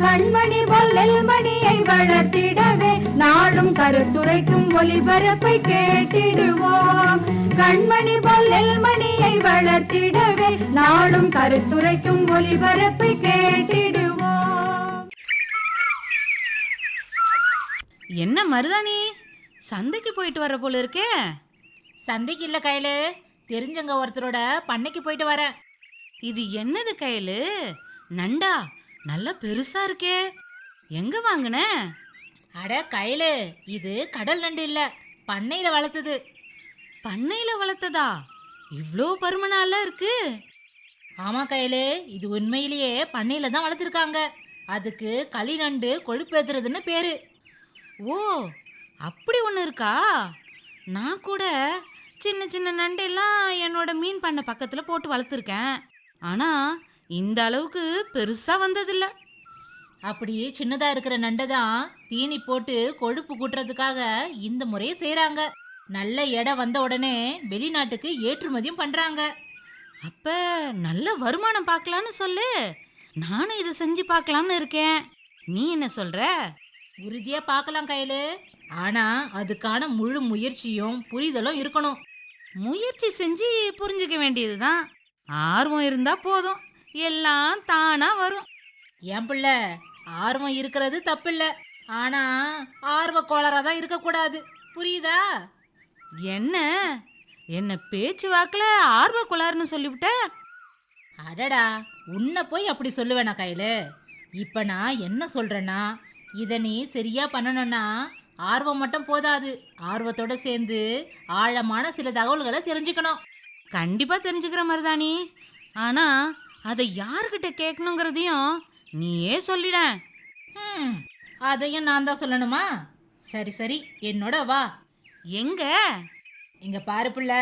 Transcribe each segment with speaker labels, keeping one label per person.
Speaker 1: கண்மணி பொல்லல் மணியை வளர்த்திடவே நாடும் கருத்துரைக்கும் ஒளிபரப்பை கேட்டிடுவோம். கண்மணி பொல்லல் மணியை வளர்த்திடவே நாடும் கருத்துரைக்கும் ஒளிபரப்பை கேட்டிடுவோம்.
Speaker 2: என்ன மருதாணி? சந்தைக்கு போயிட்டு வர போல இருக்கே.
Speaker 3: சந்தைக்கு இல்ல கையில. தெரிஞ்சவங்க ஒருத்தரோட பண்ணைக்கு போயிட்டு வரேன்.
Speaker 2: இது என்னது கையலு? நண்டா? நல்லா பெருசா இருக்கே. எங்க வாங்கின?
Speaker 3: அட கையில இது கடல் நண்டு இல்ல. பண்ணையில வளர்த்தது.
Speaker 2: பண்ணையில வளர்த்ததா? இவ்வளோ பருமனால இருக்கு.
Speaker 3: ஆமா கையில இது உண்மையிலேயே பண்ணையில தான் வளர்த்துருக்காங்க. அதுக்கு களி நண்டு கொழுப்பேத்துறதுன்னு பேரு.
Speaker 2: ஓ அப்படி ஒன்று இருக்கா? நான் கூட சின்ன சின்ன நண்டெல்லாம் என்னோட மீன் பண்ண பக்கத்தில் போட்டு வளர்த்துருக்கேன். ஆனால் இந்த அளவுக்கு பெருசாக வந்ததில்ல.
Speaker 3: அப்படி சின்னதா இருக்கிற நண்டை தான் தீனி போட்டு கொழுப்பு கூட்டுறதுக்காக இந்த முறையை செய்றாங்க. நல்ல எடை வந்த உடனே வெளிநாட்டுக்கு ஏற்றுமதியும் பண்றாங்க.
Speaker 2: அப்ப நல்ல வருமானம் பார்க்கலான்னு சொல்லு. நானும் இதை செஞ்சு பார்க்கலாம்னு இருக்கேன். நீ என்ன சொல்ற?
Speaker 3: உறுதியா பார்க்கலாம் கையில. ஆனா அதுக்கான முழு முயற்சியும் புரிதலும் இருக்கணும்.
Speaker 2: முயற்சி செஞ்சு புரிஞ்சுக்க வேண்டியதுதான். ஆர்வம் இருந்தா போதும். எல்லாம் தானா வரும்.
Speaker 3: என் பிள்ளை? ஆர்வம் இருக்கிறது தப்பில்ல. ஆனா ஆர்வ கோளாறா தான் இருக்கக்கூடாது. புரியுதா?
Speaker 2: என்ன? என்ன பேச்சு வாக்குல ஆர்வ குளார்னு சொல்லிவிட்ட?
Speaker 3: அடடா உன்னை போய் அப்படி சொல்லுவேனா கையில? இப்ப நான் என்ன சொல்றேன்னா இதை நீ சரியா பண்ணணும்னா ஆர்வம் மட்டும் போதாது. ஆர்வத்தோட சேர்ந்து ஆழமான சில தகவல்களை தெரிஞ்சுக்கணும்.
Speaker 2: கண்டிப்பா தெரிஞ்சுக்கிற மாதிரிதானி ஆனா அதை யார்கிட்ட கேட்கணுங்கிறதையும் நீயே சொல்லிட.
Speaker 3: அதையும் நான் தான் சொல்லணுமா? சரி சரி. என்னோட வா.
Speaker 2: எங்க?
Speaker 3: இங்க பாரு புள்ள.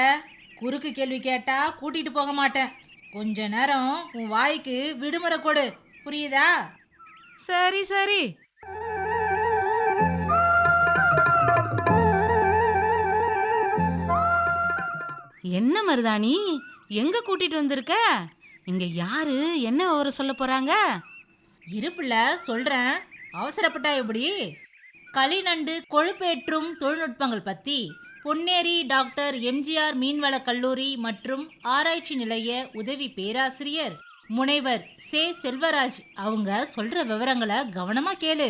Speaker 3: குறுக்கு கேள்வி கேட்டா கூட்டிட்டு போக மாட்டேன். கொஞ்ச நேரம் உன் வாய்க்கு விடுமுறை கொடு. புரியுதா?
Speaker 2: சரி சரி. என்ன மருதாணி? எங்க கூட்டிட்டு வந்திருக்க? இங்க யாரு? என்ன விவரம் சொல்ல போறாங்க?
Speaker 3: இருப்புல சொல்றேன். அவசரப்பட்டா எப்படி? களிநண்டு கொழுப்பேற்றும் தொழில்நுட்பங்கள் பத்தி பொன்னேரி டாக்டர் எம்ஜிஆர் மீன்வள கல்லூரி மற்றும் ஆராய்ச்சி நிலைய உதவி பேராசிரியர் முனைவர் சே செல்வராஜ் அவங்க சொல்ற விவரங்களை கவனமா கேளு.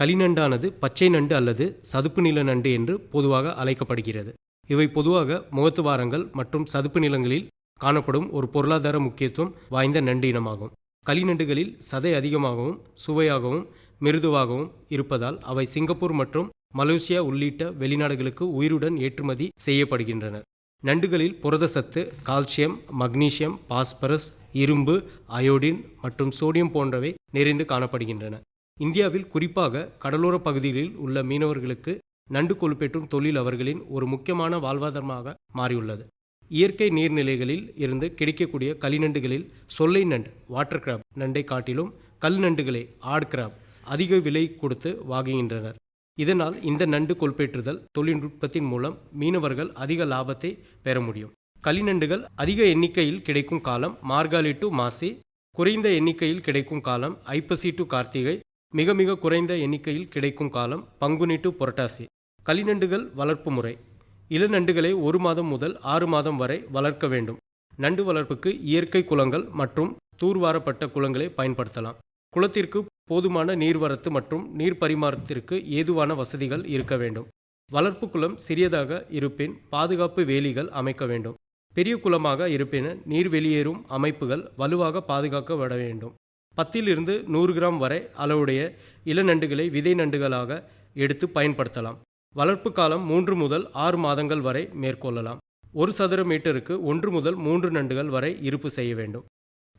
Speaker 4: களிநண்டானது பச்சை நண்டு அல்லது சதுப்பு நில நண்டு என்று பொதுவாக அழைக்கப்படுகிறது. இவை பொதுவாக முகத்துவாரங்கள் மற்றும் சதுப்பு நிலங்களில் காணப்படும் ஒரு பொருளாதார முக்கியத்துவம் வாய்ந்த நண்டு இனமாகும் களிநண்டுகளில் சதை அதிகமாகவும் சுவையாகவும் மிருதுவாகவும் இருப்பதால் அவை சிங்கப்பூர் மற்றும் மலேசியா உள்ளிட்ட வெளிநாடுகளுக்கு உயிருடன் ஏற்றுமதி செய்யப்படுகின்றன. நண்டுகளில் புரத சத்து கால்சியம் மக்னீசியம் பாஸ்பரஸ் இரும்பு அயோடின் மற்றும் சோடியம் போன்றவை நிறைந்து காணப்படுகின்றன. இந்தியாவில் குறிப்பாக கடலோர பகுதிகளில் உள்ள மீனவர்களுக்கு நண்டு கொழுப்பேற்றும் தொழில் அவர்களின் ஒரு முக்கியமான வாழ்வாதாரமாக மாறியுள்ளது. இயற்கை நீர்நிலைகளில் இருந்து கிடைக்கக்கூடிய களிநண்டுகளில் சொல்லை நண்டு வாட்டர் கிராப் நண்டை காட்டிலும் கல் நண்டுகளை ஆட் கிராப் அதிக விலை கொடுத்து வாங்குகின்றனர். இதனால் இந்த நண்டு கொள்பேற்றுதல் தொழில்நுட்பத்தின் மூலம் மீனவர்கள் அதிக லாபத்தை பெற முடியும். களிநண்டுகள் அதிக எண்ணிக்கையில் கிடைக்கும் காலம் மார்காலி டு மாசி குறைந்த எண்ணிக்கையில் கிடைக்கும் காலம் ஐப்பசி டு கார்த்திகை மிக மிக குறைந்த எண்ணிக்கையில் கிடைக்கும் காலம் பங்குனி டு புரட்டாசி. களிநண்டுகள் வளர்ப்பு முறை. இளநண்டுகளை ஒரு மாதம் முதல் ஆறு மாதம் வரை வளர்க்க வேண்டும். நண்டு வளர்ப்புக்கு இயற்கை குளங்கள் மற்றும் தூர்வாரப்பட்ட குளங்களை பயன்படுத்தலாம். குளத்திற்கு போதுமான நீர்வரத்து மற்றும் நீர் பரிமாற்றத்திற்கு ஏதுவான வசதிகள் இருக்க வேண்டும். வளர்ப்பு குளம் சிறியதாக இருப்பின் பாதுகாப்பு வேலிகள் அமைக்க வேண்டும். பெரிய குளமாக இருப்பின நீர் வெளியேறும் அமைப்புகள் வலுவாக பாதுகாக்கப்பட வேண்டும். பத்திலிருந்து நூறு கிராம் வரை அளவுடைய இளநண்டுகளை விதை நண்டுகளாக எடுத்து பயன்படுத்தலாம். வளர்ப்பு காலம் மூன்று முதல் ஆறு மாதங்கள் வரை மேற்கொள்ளலாம். ஒரு சதுர மீட்டருக்கு ஒன்று முதல் மூன்று நண்டுகள் வரை இருப்பு செய்ய வேண்டும்.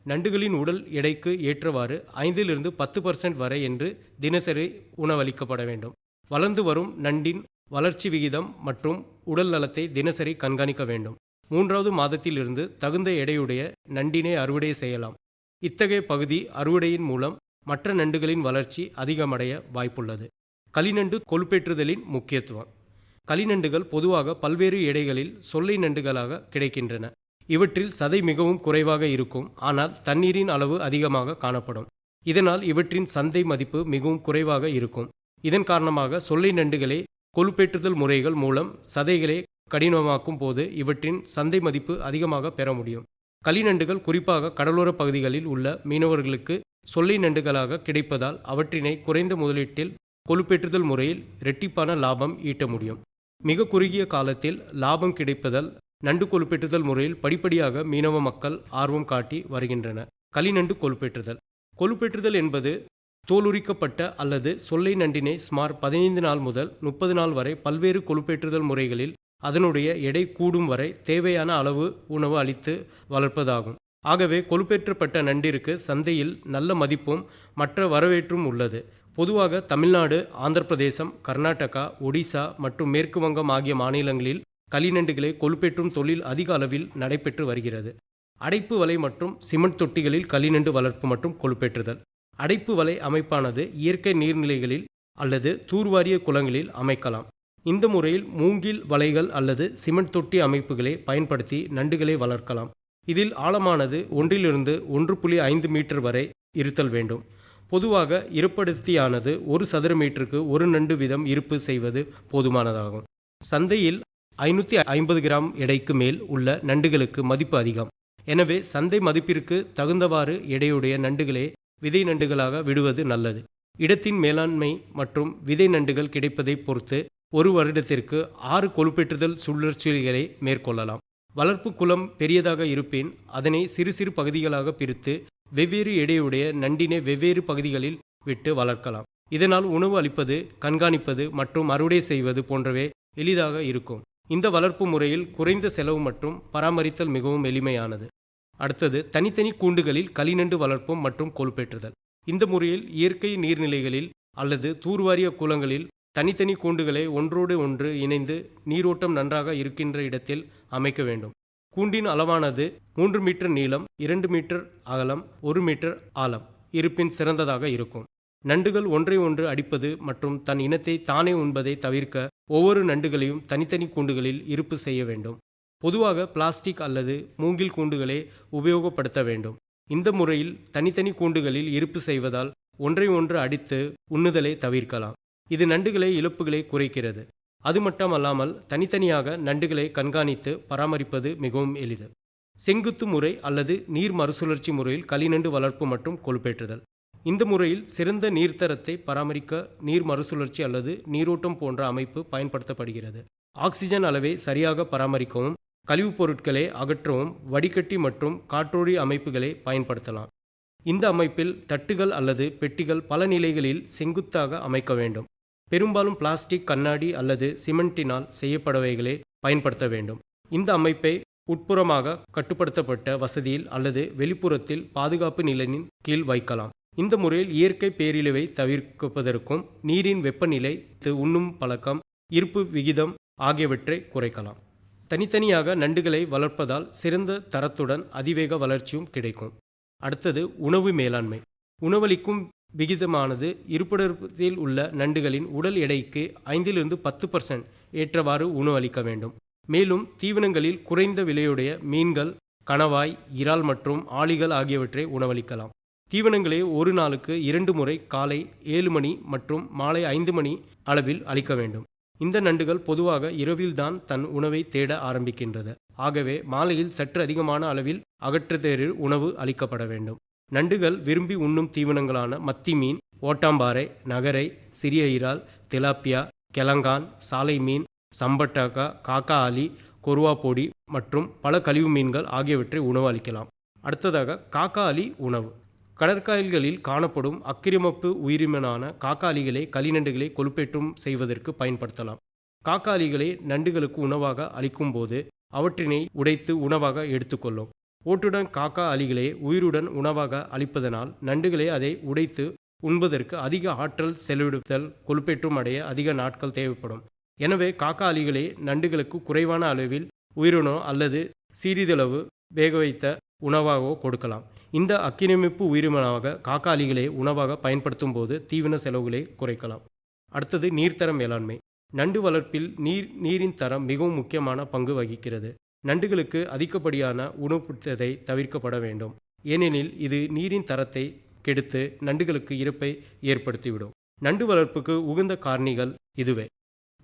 Speaker 4: நண்டுகளின் உடல் எடைக்கு ஏற்றவாறு ஐந்திலிருந்து பத்து பர்சன்ட் வரை என்று தினசரி உணவளிக்கப்பட வேண்டும். வளர்ந்து வரும் நண்டின் வளர்ச்சி விகிதம் மற்றும் உடல் நலத்தை தினசரி கண்காணிக்க வேண்டும். மூன்றாவது மாதத்திலிருந்து தகுந்த எடையுடைய நண்டினை அறுவடை செய்யலாம். இத்தகைய பகுதி அறுவடையின் மூலம் மற்ற நண்டுகளின் வளர்ச்சி அதிகமடைய வாய்ப்புள்ளது. களிநண்டு கொழுப்பேற்றுதலின் முக்கியத்துவம். களிநண்டுகள் பொதுவாக பல்வேறு எடைகளில் சொல்லை நண்டுகளாக கிடைக்கின்றன. இவற்றில் சதை மிகவும் குறைவாக இருக்கும். ஆனால் தண்ணீரின் அளவு அதிகமாக காணப்படும். இதனால் இவற்றின் சந்தை மதிப்பு மிகவும் குறைவாக இருக்கும். இதன் காரணமாக சொல்லை நண்டுகளே கொழுப்பேற்றுதல் முறைகள் மூலம் சதைகளை கடினமாக்கும் போது இவற்றின் சந்தை மதிப்பு அதிகமாக பெற முடியும். களிநண்டுகள் குறிப்பாக கடலோர பகுதிகளில் உள்ள மீனவர்களுக்கு சொல்லை நண்டுகளாக கிடைப்பதால் அவற்றினை குறைந்த முதலீட்டில் கொழுப்பேற்றுதல் முறையில் இரட்டிப்பான லாபம் ஈட்ட முடியும். மிக குறுகிய காலத்தில் லாபம் கிடைப்பதால் நண்டு கொழுப்பேற்றுதல் முறையில் படிப்படியாக மீனவ மக்கள் ஆர்வம் காட்டி வருகின்றன களிநண்டு கொழுப்பேற்றுதல். கொழுப்பேற்றுதல் என்பது தோலுரிக்கப்பட்ட அல்லது சொல்லை நண்டினை சுமார் பதினைந்து நாள் முதல் முப்பது நாள் வரை பல்வேறு கொழுப்பேற்றுதல் முறைகளில் அதனுடைய எடை கூடும் வரை தேவையான அளவு உணவு அளித்து வளர்ப்பதாகும். ஆகவே கொழுப்பேற்றப்பட்ட நண்டிற்கு சந்தையில் நல்ல மதிப்பும் மற்ற வரவேற்றும் உள்ளது. பொதுவாக தமிழ்நாடு ஆந்திர பிரதேசம் கர்நாடகா ஒடிசா மற்றும் மேற்கு வங்கம் ஆகிய மாநிலங்களில் களிநண்டுகளை கொழுப்பேற்றும் தொழில் அதிக அளவில் நடைபெற்று வருகிறது. அடைப்பு வலை மற்றும் சிமெண்ட் தொட்டிகளில் களிநண்டு வளர்ப்பு மற்றும் கொழுப்பேற்றுதல். அடைப்பு வலை அமைப்பானது இயற்கை நீர்நிலைகளில் அல்லது தூர்வாரிய குளங்களில் அமைக்கலாம். இந்த முறையில் மூங்கில் வலைகள் அல்லது சிமெண்ட் தொட்டி அமைப்புகளை பயன்படுத்தி நண்டுகளை வளர்க்கலாம். இதில் ஆழமானது ஒன்றிலிருந்து ஒன்று புள்ளி ஐந்து மீட்டர் வரை இருத்தல் வேண்டும். பொதுவாக இருப்படுத்தியானது ஒரு சதுர மீட்டருக்கு ஒரு நண்டு வீதம் இருப்பு செய்வது போதுமானதாகும். சந்தையில் ஐநூற்றி ஐம்பது கிராம் எடைக்கு மேல் உள்ள நண்டுகளுக்கு மதிப்பு அதிகம். எனவே சந்தை மதிப்பிற்கு தகுந்தவாறு எடையுடைய நண்டுகளே விதை நண்டுகளாக விடுவது நல்லது. இடத்தின் மேலாண்மை மற்றும் விதை நண்டுகள் கிடைப்பதை பொறுத்து ஒரு வருடத்திற்கு ஆறு கொழுப்பேற்றுதல் சுழற்சிகளை மேற்கொள்ளலாம். வளர்ப்பு குளம் பெரியதாக இருப்பின் அதனை சிறு சிறு பகுதிகளாக பிரித்து வெவ்வேறு எடையுடைய நண்டினை வெவ்வேறு பகுதிகளில் விட்டு வளர்க்கலாம். இதனால் உணவு அளிப்பது கண்காணிப்பது மற்றும் அறுவடை செய்வது போன்றவை எளிதாக இருக்கும். இந்த வளர்ப்பு முறையில் குறைந்த செலவு மற்றும் பராமரித்தல் மிகவும் எளிமையானது. அடுத்தது தனித்தனி கூண்டுகளில் களிநண்டு வளர்ப்பும் மற்றும் கொழுப்பேற்றுதல். இந்த முறையில் இயற்கை நீர்நிலைகளில் அல்லது தூர்வாரிய குளங்களில் தனித்தனி கூண்டுகளை ஒன்றோடு ஒன்று இணைந்து நீரோட்டம் நன்றாக இருக்கின்ற இடத்தில் அமைக்க வேண்டும். கூண்டின் அளவானது மூன்று மீட்டர் நீளம் இரண்டு மீட்டர் அகலம் ஒரு மீட்டர் ஆழம். இருப்பின் சிறந்ததாக இருக்கும். நண்டுகள் ஒன்றை ஒன்று அடிப்பது மற்றும் தன் இனத்தை தானே உண்பதை தவிர்க்க ஒவ்வொரு நண்டுகளையும் தனித்தனி கூண்டுகளில் இருப்பு செய்ய வேண்டும். பொதுவாக பிளாஸ்டிக் அல்லது மூங்கில் கூண்டுகளே உபயோகப்படுத்த வேண்டும். இந்த முறையில் தனித்தனி கூண்டுகளில் இருப்பு செய்வதால் ஒன்றை ஒன்று அடித்து உண்ணுதலை தவிர்க்கலாம். இது நண்டுகளை இழப்புகளை குறைக்கிறது. அது மட்டுமல்லாமல் தனித்தனியாக நண்டுகளை கண்காணித்து பராமரிப்பது மிகவும் எளிது. செங்குத்து முறை அல்லது நீர் மறுசுழற்சி முறையில் களிநண்டு வளர்ப்பு மற்றும் கொழுப்பேற்றுதல். இந்த முறையில் சிறந்த நீர்த்தரத்தை பராமரிக்க நீர் மறுசுழற்சி அல்லது நீரோட்டம் போன்ற அமைப்பு பயன்படுத்தப்படுகிறது. ஆக்சிஜன் அளவை சரியாக பராமரிக்கவும் கழிவுப் பொருட்களை அகற்றவும் வடிகட்டி மற்றும் காற்றோடி அமைப்புகளை பயன்படுத்தலாம். இந்த அமைப்பில் தட்டுகள் அல்லது பெட்டிகள் பல நிலைகளில் செங்குத்தாக அமைக்க வேண்டும். பெரும்பாலும் பிளாஸ்டிக் கண்ணாடி அல்லது சிமெண்டினால் செய்யப்படவைகளை பயன்படுத்த வேண்டும். இந்த அமைப்பை உட்புறமாக கட்டுப்படுத்தப்பட்ட வசதியில் அல்லது வெளிப்புறத்தில் பாதுகாப்பு நிலையின் கீழ் வைக்கலாம். இந்த முறையில் இயற்கை பேரிழிவை தவிர்ப்பதற்கும் நீரின் வெப்பநிலை உண்ணும் பழக்கம் இருப்பு விகிதம் ஆகியவற்றை குறைக்கலாம். தனித்தனியாக நண்டுகளை வளர்ப்பதால் சிறந்த தரத்துடன் அதிவேக வளர்ச்சியும் கிடைக்கும். அடுத்தது உணவு மேலாண்மை. உணவளிக்கும் விகிதமானது இருப்பிடத்தில் உள்ள நண்டுகளின் உடல் எடைக்கு ஐந்திலிருந்து பத்து பர்சன்ட் ஏற்றவாறு உணவளிக்க வேண்டும். மேலும் தீவனங்களில் குறைந்த விலையுடைய மீன்கள் கணவாய் இறால் மற்றும் ஆளிகள் ஆகியவற்றை உணவளிக்கலாம். தீவனங்களை ஒரு நாளுக்கு இரண்டு முறை காலை ஏழு மணி மற்றும் மாலை ஐந்து மணி அளவில் அளிக்க வேண்டும். இந்த நண்டுகள் பொதுவாக இரவில்தான் தன் உணவை தேட ஆரம்பிக்கின்றது. ஆகவே மாலையில் சற்று அதிகமான அளவில் அகற்றத்தேரில் உணவு அளிக்கப்பட வேண்டும். நண்டுகள் விரும்பி உண்ணும் தீவனங்களான மத்தி மீன் ஓட்டாம்பாறை நகரை சிறிய இறால் திலாப்பியா கெலங்கான் சாலை மீன் சம்பட்டாக்கா காக்கா ஆலி கொருவா பொடி மற்றும் பல கழிவு மீன்கள் ஆகியவற்றை உணவு அளிக்கலாம் அடுத்ததாக காக்கா அலி உணவு. கடற்காயல்களில் காணப்படும் அக்கிரமப்பு உயிரினமான காக்காலிகளை களிநண்டுகளை கொழுப்பேற்றும் செய்வதற்கு பயன்படுத்தலாம். காக்காலிகளை நண்டுகளுக்கு உணவாக அளிக்கும்போது அவற்றினை உடைத்து உணவாக எடுத்துக்கொள்ளும். ஓட்டுடன் காக்கா அலிகளை உயிருடன் உணவாக அளிப்பதனால் நண்டுகளை அதை உடைத்து உண்பதற்கு அதிக ஆற்றல் செலவிடுதல் கொழுப்பேற்றும் அடைய அதிக நாட்கள் தேவைப்படும். எனவே காக்கா அலிகளை நண்டுகளுக்கு குறைவான அளவில் உயிரினோ அல்லது சிறிதளவு வேக வைத்த உணவாகவோ கொடுக்கலாம். இந்த அக்கிரமிப்பு உயிரினமாக காக்காளிகளை உணவாக பயன்படுத்தும் போது தீவன செலவுகளை குறைக்கலாம். அடுத்தது நீர்த்தர மேலாண்மை. நண்டு வளர்ப்பில் நீர் நீரின் தரம் மிகவும் முக்கியமான பங்கு வகிக்கிறது. நண்டுகளுக்கு அதிகப்படியான உணவுப்படுத்ததை தவிர்க்கப்பட வேண்டும். ஏனெனில் இது நீரின் தரத்தை கெடுத்து நண்டுகளுக்கு இறப்பை ஏற்படுத்திவிடும். நண்டு வளர்ப்புக்கு உகந்த காரணிகள் இதுவே.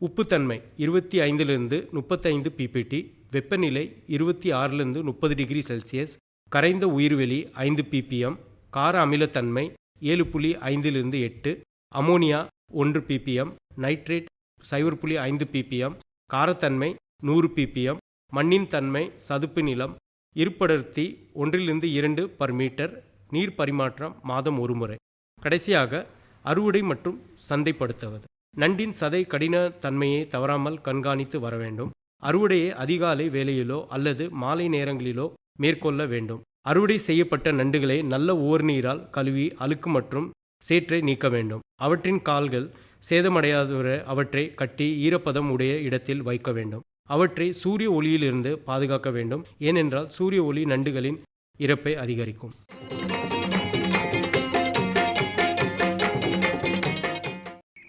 Speaker 4: உப்புத்தன்மை இருபத்தி ஐந்திலிருந்து முப்பத்தைந்து பிபிடி வெப்பநிலை இருபத்தி ஆறிலிருந்து முப்பது டிகிரி செல்சியஸ் கரைந்த உயிர்வெளி ஐந்து பிபிஎம் கார அமிலத்தன்மை ஏழு புள்ளி ஐந்திலிருந்து எட்டு அமோனியா ஒன்று பிபிஎம் நைட்ரேட் சைவர் புள்ளி ஐந்து பிபிஎம் காரத்தன்மை நூறு பிபிஎம் மண்ணின் தன்மை சதுப்பு நிலம் இருப்படர்த்தி ஒன்றிலிருந்து இரண்டு பர் மீட்டர் நீர் பரிமாற்றம் மாதம் ஒரு முறை. கடைசியாக அறுவடை மற்றும் சந்தைப்படுத்துவது. நண்டின் சதை கடின தன்மையை தவறாமல் கண்காணித்து வர வேண்டும். அறுவடையை அதிகாலை வேளையிலோ அல்லது மாலை நேரங்களிலோ மேற்கொள்ள வேண்டும். அறுவடை செய்யப்பட்ட நண்டுகளை நல்ல ஓர்நீரால் கழுவி அழுக்கு மற்றும் சேற்றை நீக்க வேண்டும். அவற்றின் கால்கள் சேதமடையாதவரை அவற்றை கட்டி ஈரப்பதம் உடைய இடத்தில் வைக்க வேண்டும். அவற்றை சூரிய ஒளியிலிருந்து பாதுகாக்க வேண்டும். ஏனென்றால் சூரிய ஒளி நண்டுகளின் இறப்பை அதிகரிக்கும்.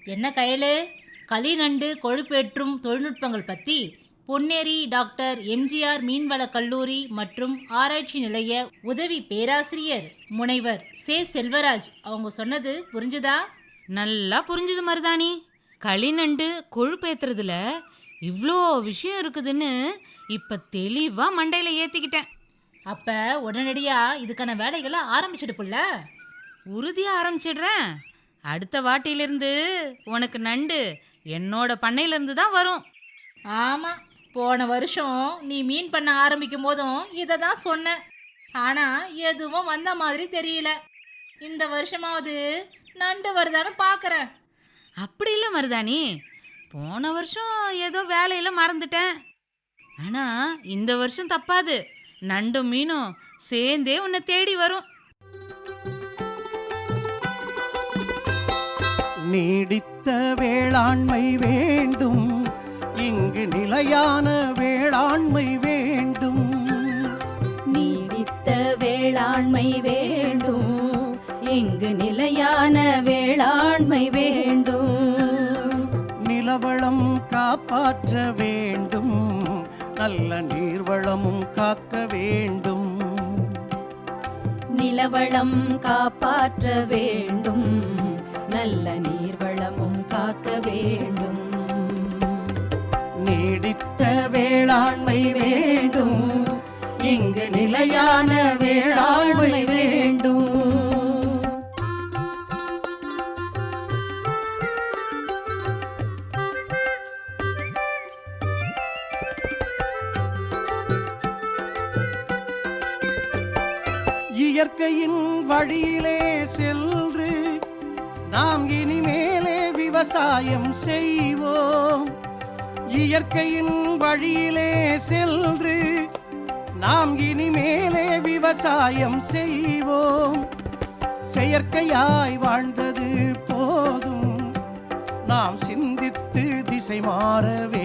Speaker 3: என்ன கையலு? களி நண்டு கொழுப்பேற்றும் தொழில்நுட்பங்கள் பற்றி பொன்னேரி டாக்டர் எம்ஜிஆர் மீன்வள கல்லூரி மற்றும் ஆராய்ச்சி நிலைய உதவி பேராசிரியர் முனைவர் சே செல்வராஜ் அவங்க சொன்னது புரிஞ்சுதா?
Speaker 2: நல்லா புரிஞ்சுது மருதாணி. களிநண்டு கொழுப்பேத்துறதுல இவ்வளோ விஷயம் இருக்குதுன்னு இப்ப தெளிவா மண்டையில ஏத்திக்கிட்டேன்.
Speaker 3: அப்ப உடனடியா இதுக்கான வேலைகளை ஆரம்பிச்சிடு புள்ள.
Speaker 2: உறுதியா ஆரம்பிச்சிடுறேன். அடுத்த வாட்டியிலிருந்து உனக்கு நண்டு என்னோட பண்ணையில இருந்து தான் வரும்.
Speaker 3: ஆமா போன வருஷம் நீ மீன் பண்ண ஆரம்பிக்கும் போதும் இதை தான் சொன்னேன் ஆனா எதுவும் வந்த மாதிரி தெரியல. இந்த வருஷமாவது நண்டு வருதான்னு பார்க்கறேன்
Speaker 2: அப்படி இல்லை மருதாணி. போன வருஷம் ஏதோ வேலையில மறந்துட்டேன். ஆனா இந்த வருஷம் தப்பாது. நண்டும் மீனும் சேர்ந்தே உன்னை தேடி வரும்.
Speaker 5: நீடித்த வேளாண்மை வேண்டும். இங்கு நிலையான வேளாண்மை வேண்டும்.
Speaker 6: நீடித்த வேளாண்மை வேண்டும். இங்கு நிலையான வேளாண்மை வேண்டும்.
Speaker 5: நிலவளம் காப்பாற்ற வேண்டும். நல்ல நீர்வளமும் காக்க வேண்டும்.
Speaker 6: நிலவளம் காப்பாற்ற வேண்டும். நல்ல நீர்வளமும் காக்க வேண்டும்.
Speaker 5: நீடித்த வேளாண்மை வேண்டும். இங்கு நிலையான வேளாண்மை வேண்டும். இயற்கையின் வழியிலே சென்று நாம் இனிமேலே விவசாயம் செய்வோம். இயற்கையின் வழியிலே சென்று நாம் இனிமேலே விவசாயம் செய்வோம். செயற்கையாய் வாழ்ந்தது போதும். நாம் சிந்தித்து திசை மாறவே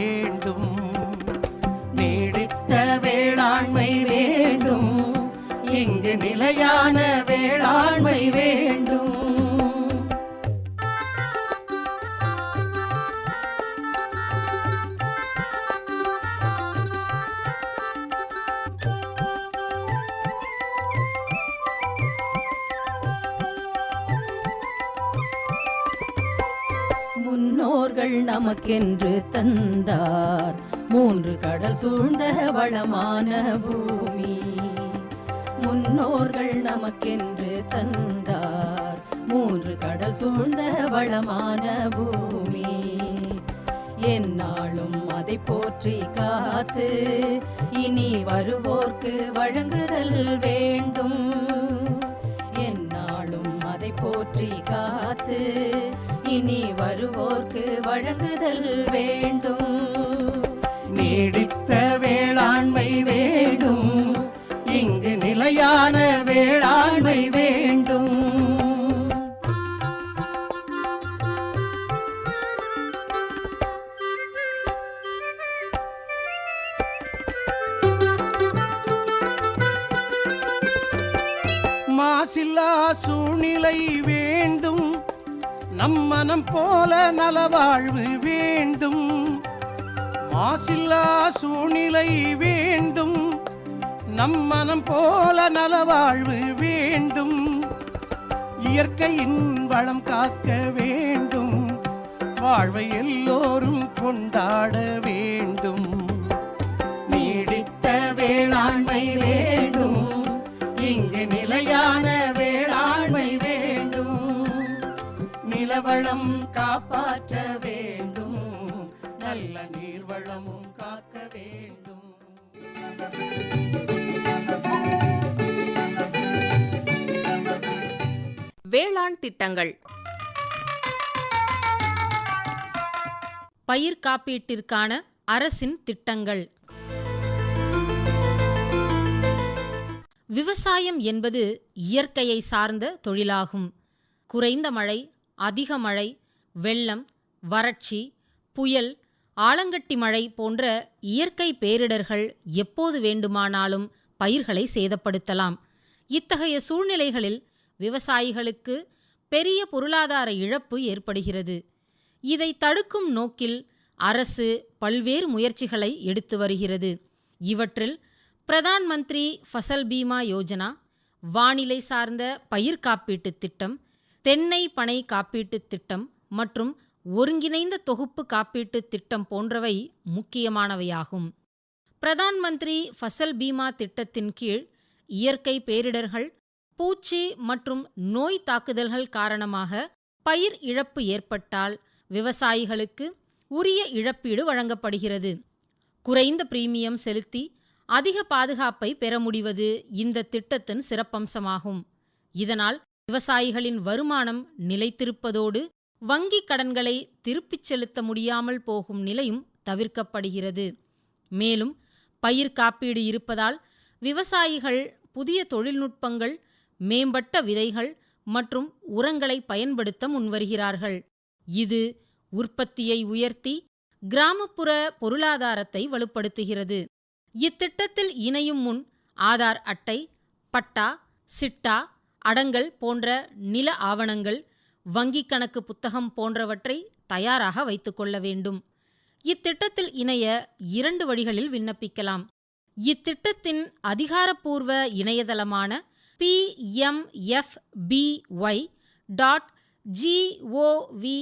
Speaker 5: இங்கு நிலையான வேளாண்மை வேண்டும்.
Speaker 6: முன்னோர்கள் நமக்கென்று தந்தார். மூன்று கடல் சூழ்ந்த வளமான பூ முன்னோர்கள் நமக்கென்று தந்தார். மூன்று கடல் சூழ்ந்த வளமான பூமி. என்னாலும் அதை போற்றி காத்து இனி வருவோர்க்கு வழங்குதல் வேண்டும். என்னாலும் அதை போற்றி காத்து இனி வருவோர்க்கு வழங்குதல் வேண்டும்.
Speaker 5: நீடித்த வேளாண்மை வேண்டும். நிலையான வேளாண்மை வேண்டும். மாசில்லா சூழ்நிலை வேண்டும். நம் மனம் போல நலவாழ்வு வேண்டும். மாசில்லா சூழ்நிலை வேண்டும். நம் மனம் போல நலவாழ்வு வேண்டும். இயற்கையின் வளம் காக்க வேண்டும். வாழ்வை எல்லோரும் கொண்டாட வேண்டும். நீடித்த வேளாண்மை வேண்டும். இங்கு நிலையான வேளாண்மை வேண்டும். நிலவளம் காப்பாற்ற வேண்டும். நல்ல நீர்வளமும் காக்க வேண்டும்.
Speaker 7: வேளாண் திட்டங்கள்.
Speaker 8: பயிர் காப்பீட்டிற்கான அரசின் திட்டங்கள். விவசாயம் என்பது இயற்கையை சார்ந்த தொழிலாகும். குறைந்த மழை அதிக மழை வெள்ளம் வறட்சி புயல் ஆலங்கட்டி மழை போன்ற இயற்கை பேரிடர்கள் எப்போது வேண்டுமானாலும் பயிர்களை சேதப்படுத்தலாம். இத்தகைய சூழ்நிலைகளில் விவசாயிகளுக்கு பெரிய பொருளாதார இழப்பு ஏற்படுகிறது. இதை தடுக்கும் நோக்கில் அரசு பல்வேறு முயற்சிகளை எடுத்து வருகிறது. இவற்றில் பிரதான் மந்திரி ஃபசல் பீமா யோஜனா வானிலை சார்ந்த பயிர் காப்பீட்டுத் திட்டம் தென்னை பனை காப்பீட்டுத் திட்டம் மற்றும் ஒருங்கிணைந்த தொகுப்பு காப்பீட்டுத் திட்டம் போன்றவை முக்கியமானவையாகும். பிரதான் மந்திரி ஃபசல் பீமா திட்டத்தின் கீழ் இயற்கை பேரிடர்கள் பூச்சி மற்றும் நோய் தாக்குதல்கள் காரணமாக பயிர் இழப்பு ஏற்பட்டால் விவசாயிகளுக்கு உரிய இழப்பீடு வழங்கப்படுகிறது. குறைந்த பிரீமியம் செலுத்தி அதிக பாதுகாப்பை பெற முடிவது இந்த திட்டத்தின் சிறப்பம்சமாகும். இதனால் விவசாயிகளின் வருமானம் நிலைத்திருப்பதோடு வங்கிக் கடன்களை திருப்பிச் செலுத்த முடியாமல் போகும் நிலையும் தவிர்க்கப்படுகிறது. மேலும் பயிர் காப்பீடு இருப்பதால் விவசாயிகள் புதிய தொழில்நுட்பங்கள் மேம்பட்ட விதைகள் மற்றும் உரங்களை பயன்படுத்த முன்வருகிறார்கள். இது உற்பத்தியை உயர்த்தி கிராமப்புற பொருளாதாரத்தை வலுப்படுத்துகிறது. இத்திட்டத்தில் இணையும் முன் ஆதார் அட்டை பட்டா சிட்டா அடங்கல் போன்ற நில ஆவணங்கள் வங்கிக் கணக்கு புத்தகம் போன்றவற்றை தயாராக வைத்துக்கொள்ள வேண்டும். இத்திட்டத்தில் இணைய இரண்டு வழிகளில் விண்ணப்பிக்கலாம். இத்திட்டத்தின் அதிகாரப்பூர்வ இணையதளமான PMFBY dot gov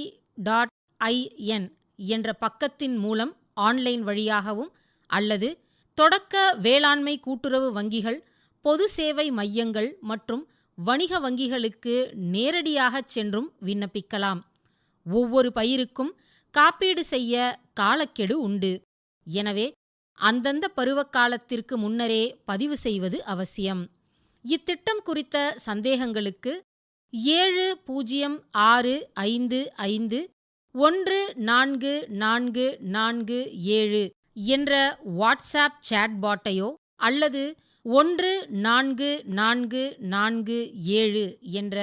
Speaker 8: dot in என்ற பக்கத்தின் மூலம் ஆன்லைன் வழியாகவும் அல்லது தொடக்க வேளாண்மை கூட்டுறவு வங்கிகள் பொது சேவை மையங்கள் மற்றும் வணிக வங்கிகளுக்கு நேரடியாகச் சென்றும் விண்ணப்பிக்கலாம். ஒவ்வொரு பயிருக்கும் காப்பீடு செய்ய காலக்கெடு உண்டு. எனவே அந்தந்த பருவக்காலத்திற்கு முன்னரே பதிவு செய்வது அவசியம். இத்திட்டம் குறித்த சந்தேகங்களுக்கு ஏழு பூஜ்ஜியம் ஆறு ஐந்து ஐந்து ஒன்று நான்கு நான்கு நான்கு ஏழு என்ற வாட்ஸ்ஆப் சாட்பாட்டையோ அல்லது ஒன்று நான்கு நான்கு நான்கு ஏழு என்ற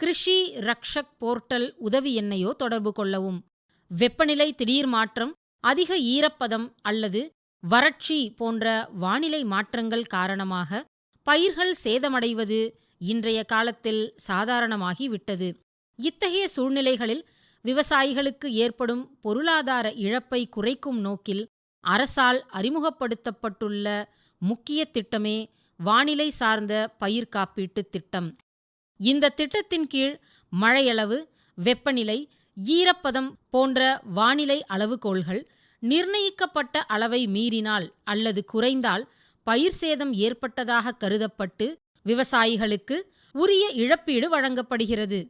Speaker 8: கிருஷி ரக்ஷக் போர்ட்டல் உதவி எண்ணையோ தொடர்பு கொள்ளவும். வெப்பநிலை திடீர் மாற்றம் அதிக ஈரப்பதம் அல்லது வறட்சி போன்ற வானிலை மாற்றங்கள் காரணமாக பயிர்கள் சேதமடைவது இன்றைய காலத்தில் சாதாரணமாகிவிட்டது இத்தகைய சூழ்நிலைகளில் விவசாயிகளுக்கு ஏற்படும் பொருளாதார இழப்பை குறைக்கும் நோக்கில் அரசால் அறிமுகப்படுத்தப்பட்டுள்ள முக்கிய திட்டமே வானிலை சார்ந்த பயிர் காப்பீட்டு திட்டம். இந்த திட்டத்தின் கீழ் மழையளவு வெப்பநிலை ஈரப்பதம் போன்ற வானிலை அளவுகோல்கள் நிர்ணயிக்கப்பட்ட அளவை மீறினால் அல்லது குறைந்தால் பயிர் சேதம் ஏற்பட்டதாக கருதப்பட்டு விவசாயிகளுக்கு உரிய இழப்பீடு வழங்கப்படுகிறது.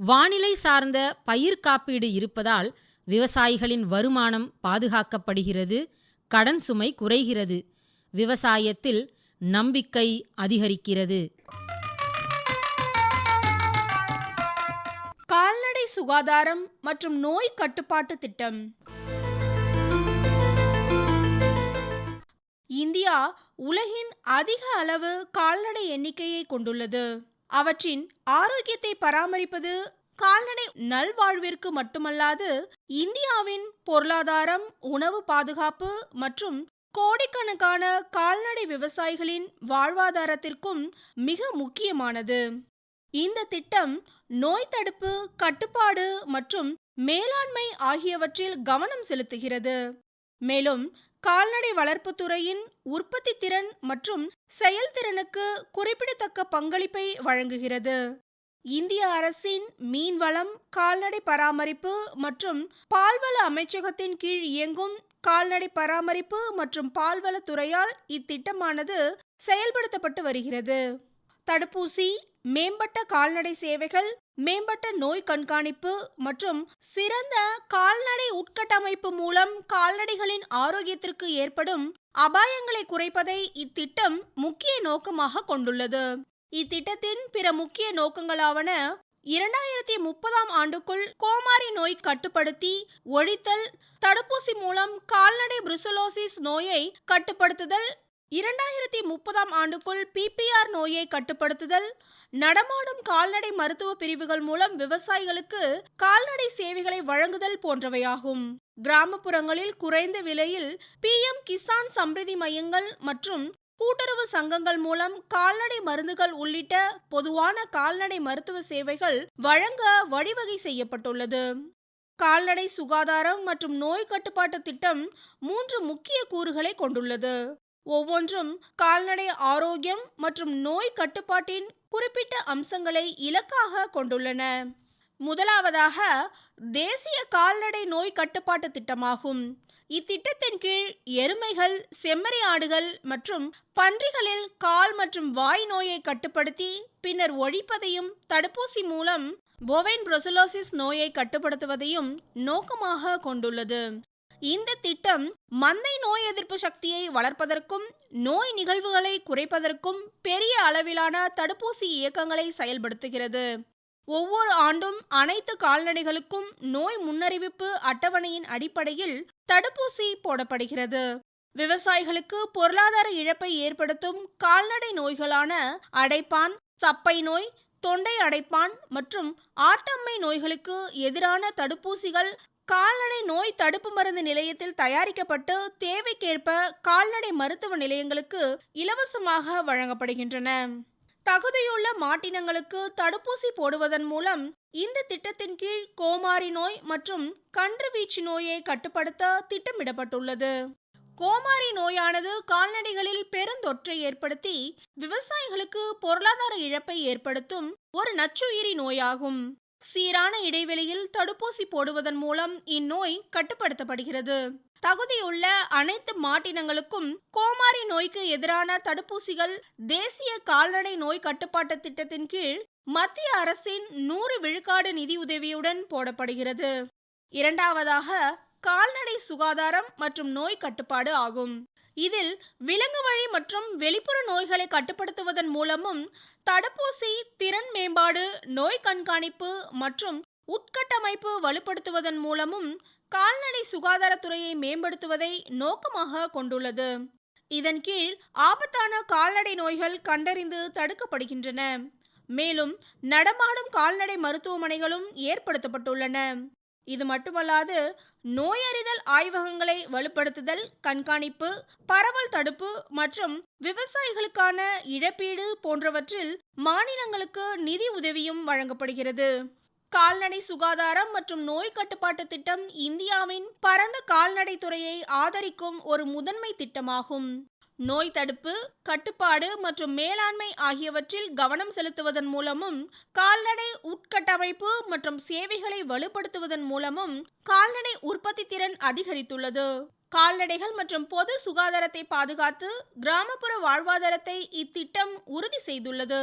Speaker 8: வானிலை சார்ந்த பயிர் காப்பீடு இருப்பதால் விவசாயிகளின் வருமானம் பாதுகாக்கப்படுகிறது கடன் சுமை குறைகிறது. விவசாயத்தில் நம்பிக்கை அதிகரிக்கிறது.
Speaker 7: கால்நடை சுகாதாரம் மற்றும் நோய் கட்டுப்பாட்டு திட்டம். இந்தியா உலகின் அதிக அளவு கால்நடை எண்ணிக்கையை கொண்டுள்ளது. அவற்றின் ஆரோக்கியத்தை பராமரிப்பது கால்நடை நல்வாழ்விற்கு மட்டுமல்லாது இந்தியாவின் பொருளாதாரம் உணவு பாதுகாப்பு மற்றும் கோடிக்கணக்கான கால்நடை விவசாயிகளின் வாழ்வாதாரத்திற்கும் மிக முக்கியமானது. இந்த திட்டம் நோய் தடுப்பு கட்டுப்பாடு மற்றும் மேலாண்மை ஆகியவற்றில் கவனம் செலுத்துகிறது. மேலும் கால்நடை வளர்ப்புத் துறையின் உற்பத்தி திறன் மற்றும் செயல்திறனுக்கு குறிப்பிடத்தக்க பங்களிப்பை வழங்குகிறது. இந்திய அரசின் மீன்வளம் கால்நடை பராமரிப்பு மற்றும் பால்வள அமைச்சகத்தின் கீழ் இயங்கும் கால்நடை பராமரிப்பு மற்றும் பால்வளத்துறையால் இத்திட்டமானது செயல்படுத்தப்பட்டு வருகிறது. தடுப்பூசி மேம்பட்ட கால்நடை சேவைகள் மேம்பட்ட நோய் கண்காணிப்பு மற்றும் சிறந்த கால்நடை உட்கட்டமைப்பு மூலம் கால்நடைகளின் ஆரோக்கியத்திற்கு ஏற்படும் அபாயங்களை குறைப்பதை இத்திட்டம் முக்கிய நோக்கமாக கொண்டுள்ளது. இத்திட்டத்தின் பிற முக்கிய நோக்கங்களாவன இரண்டாயிரத்தி முப்பதாம் ஆண்டுக்குள் கோமாரி நோய் கட்டுப்படுத்தி ஒழித்தல் தடுப்பூசி மூலம் கால்நடை புருசலோசிஸ் நோயை கட்டுப்படுத்துதல் இரண்டாயிரத்தி முப்பதாம் ஆண்டுக்குள் பிபிஆர் நோயை கட்டுப்படுத்துதல் நடமாடும் கால்நடை மருத்துவ பிரிவுகள் மூலம் விவசாயிகளுக்கு கால்நடை சேவைகளை வழங்குதல் போன்றவையாகும். கிராமப்புறங்களில் குறைந்த விலையில் பிஎம் கிசான் சம்ரிதி மையங்கள் மற்றும் கூட்டுறவு சங்கங்கள் மூலம் கால்நடை மருந்துகள் உள்ளிட்ட பொதுவான கால்நடை மருத்துவ சேவைகள் வழங்க வழிவகை செய்யப்பட்டுள்ளது. கால்நடை சுகாதாரம் மற்றும் நோய் கட்டுப்பாட்டு திட்டம் மூன்று முக்கிய கூறுகளை கொண்டுள்ளது. ஒவ்வொன்றும் கால்நடை ஆரோக்கியம் மற்றும் நோய் கட்டுப்பாட்டின் குறிப்பிட்ட அம்சங்களை இலக்காக கொண்டுள்ளன. முதலாவதாக தேசிய கால்நடை நோய் கட்டுப்பாட்டு திட்டமாகும். இத்திட்டத்தின் கீழ் எருமைகள் செம்மறி ஆடுகள் மற்றும் பன்றிகளில் கால் மற்றும் வாய் நோயை கட்டுப்படுத்தி பின்னர் ஒழிப்பதையும் தடுப்பூசி மூலம் போவைன் புரொசலோசிஸ் நோயை கட்டுப்படுத்துவதையும் நோக்கமாக கொண்டுள்ளது. இந்த திட்டம் மந்தை நோய் எதிர்ப்பு சக்தியை வளர்ப்பதற்கும் நோய் நிகழ்வுகளை குறைப்பதற்கும் பெரிய அளவிலான தடுப்பூசி இயக்கங்களை செயல்படுத்துகிறது. ஒவ்வொரு ஆண்டும் அனைத்து கால்நடைகளுக்கும் நோய் முன்னறிவிப்பு அட்டவணையின் அடிப்படையில் தடுப்பூசி போடப்படுகிறது. விவசாயிகளுக்கு பொருளாதார இழப்பை ஏற்படுத்தும் கால்நடை நோய்களான அடைப்பான் சப்பை நோய் தொண்டை அடைப்பான் மற்றும் ஆட்டம்மை நோய்களுக்கு எதிரான தடுப்பூசிகள் கால்நடை நோய் தடுப்பு மருந்து நிலையத்தில் தயாரிக்கப்பட்டு தேவைக்கேற்ப கால்நடை மருத்துவ நிலையங்களுக்கு இலவசமாக வழங்கப்படுகின்றன. தகுதியுள்ள மாட்டினங்களுக்கு தடுப்பூசி போடுவதன் மூலம் இந்த திட்டத்தின் கீழ் கோமாரி நோய் மற்றும் கன்றுவீச்சு நோயை கட்டுப்படுத்த திட்டமிடப்பட்டுள்ளது. கோமாரி நோயானது கால்நடைகளில் பெருந்தொற்றை ஏற்படுத்தி விவசாயிகளுக்கு பொருளாதார இழப்பை ஏற்படுத்தும் ஒரு நச்சுயிரி நோயாகும். சீரான இடைவெளியில் தடுப்பூசி போடுவதன் மூலம் இந்நோய் கட்டுப்படுத்தப்படுகிறது. தகுதியுள்ள அனைத்து மாட்டினங்களுக்கும் கோமாரி நோய்க்கு எதிரான தடுப்பூசிகள் தேசிய கால்நடை நோய் கட்டுப்பாட்டு திட்டத்தின் கீழ் மத்திய அரசின் நூறு விழுக்காடு நிதியுதவியுடன் போடப்படுகிறது. இரண்டாவதாக கால்நடை சுகாதாரம் மற்றும் நோய் கட்டுப்பாடு ஆகும். இதில் விலங்கு வழி மற்றும் வெளிப்புற நோய்களை கட்டுப்படுத்துவதன் மூலமும் தடுப்பூசி திறன் மேம்பாடு நோய் கண்காணிப்பு மற்றும் உட்கட்டமைப்பு வலுப்படுத்துவதன் மூலமும் கால்நடை சுகாதாரத்துறையை மேம்படுத்துவதை நோக்கமாக கொண்டுள்ளது. இதன் கீழ் ஆபத்தான கால்நடை நோய்கள் கண்டறிந்து தடுக்கப்படுகின்றன. மேலும் நடமாடும் கால்நடை மருத்துவமனைகளும் ஏற்படுத்தப்பட்டுள்ளன. இது மட்டுமல்லாது நோயறிதல் ஆய்வகங்களை வலுப்படுத்துதல் கண்காணிப்பு பரவல் தடுப்பு மற்றும் விவசாயிகளுக்கான இழப்பீடு போன்றவற்றில் மாநிலங்களுக்கு நிதி உதவியும் வழங்கப்படுகிறது. கால்நடை சுகாதாரம் மற்றும் நோய் கட்டுப்பாட்டு திட்டம் இந்தியாவின் பரந்த கால்நடை துறையை ஆதரிக்கும் ஒரு முதன்மை திட்டமாகும். நோய் தடுப்பு கட்டுப்பாடு மற்றும் மேலாண்மை ஆகியவற்றில் கவனம் செலுத்துவதன் மூலமும் கால்நடை உட்கட்டமைப்பு மற்றும் சேவைகளை வலுப்படுத்துவதன் மூலமும் கால்நடை உற்பத்தி திறன் அதிகரித்துள்ளது. கால்நடைகள் மற்றும் பொது சுகாதாரத்தை பாதுகாத்து கிராமப்புற வாழ்வாதாரத்தை இத்திட்டம் உறுதி செய்துள்ளது.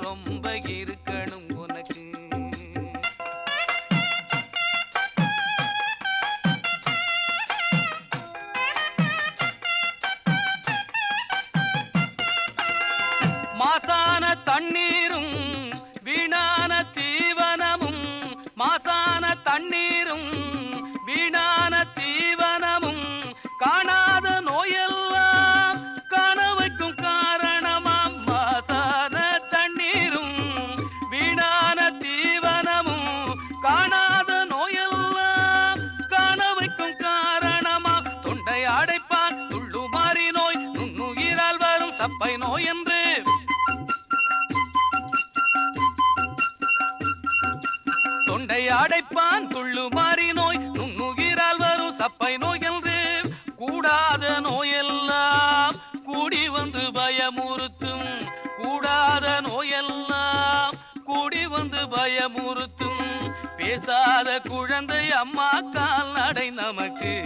Speaker 9: பிறந்தாத குழந்தை அம்மா கால்நடை நமக்கு.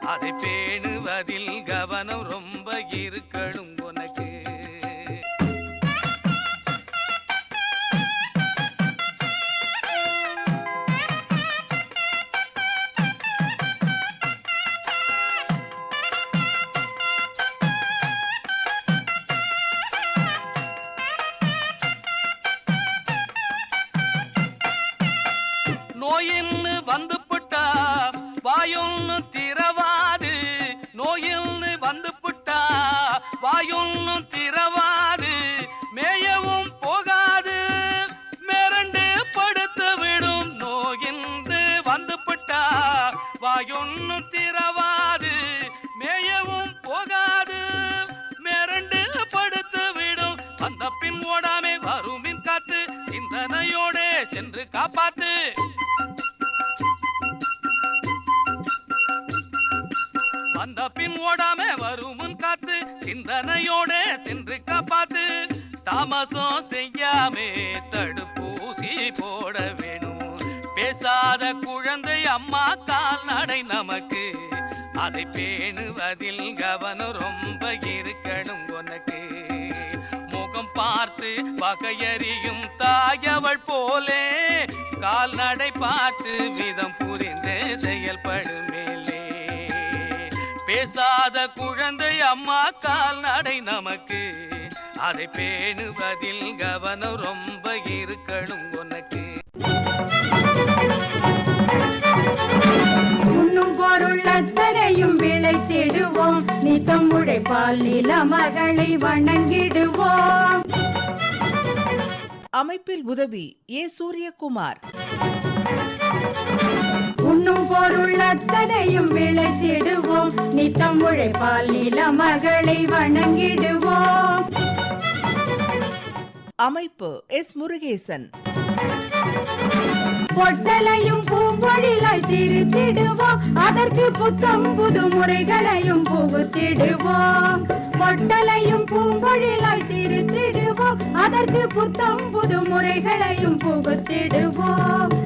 Speaker 9: அதை பேணுவதில் கவனம் ரொம்ப இருக்கணும் உனக்கு சிந்தனையோட சென்று காப்பாத்து. தாமசம் செய்யாமே தடுப்பூசி போட வேணும். பேசாத குழந்தை அம்மா கால் நடை நமக்கு. அதை பேணுவதில் கவனம் ரொம்ப இருக்கணும் உனக்கு. முகம் பார்த்து பகையறியும் தாயவள் போலே. கால்நடை பார்த்து விதம் புரிந்து செயல்படும் மேலே. பேசாத குழந்தை அம்மா கால்நடை நமக்கு. அதை பேணுவதில் கவனம் ரொம்ப இருக்கணும் உனக்கு.
Speaker 1: உண்ணும் பொருள் அத்தனையும் விளைத்திடுவோம் நித்தம் உழைப்பால் நில மகளை வணங்கிடுவோம்.
Speaker 7: அமைப்பில் உதவி ஏ சூரியகுமார்.
Speaker 1: அத்தனையும் விளைத்திடுவோம். நித்தம் உழைப்பால் நில மகளை வணங்கிடுவோம்.
Speaker 7: அமைப்பு எஸ் முருகேசன்.
Speaker 1: பொட்டலையும் பூம்பொழிலாய் திருத்திடுவோம். அதற்கு புத்தம் புது முறைகளையும் புகுத்திடுவோம். பொட்டலையும் பூம்பொழிலாய் திருத்திடுவோம். அதற்கு புத்தம் புது முறைகளையும் புகுத்திடுவோம்.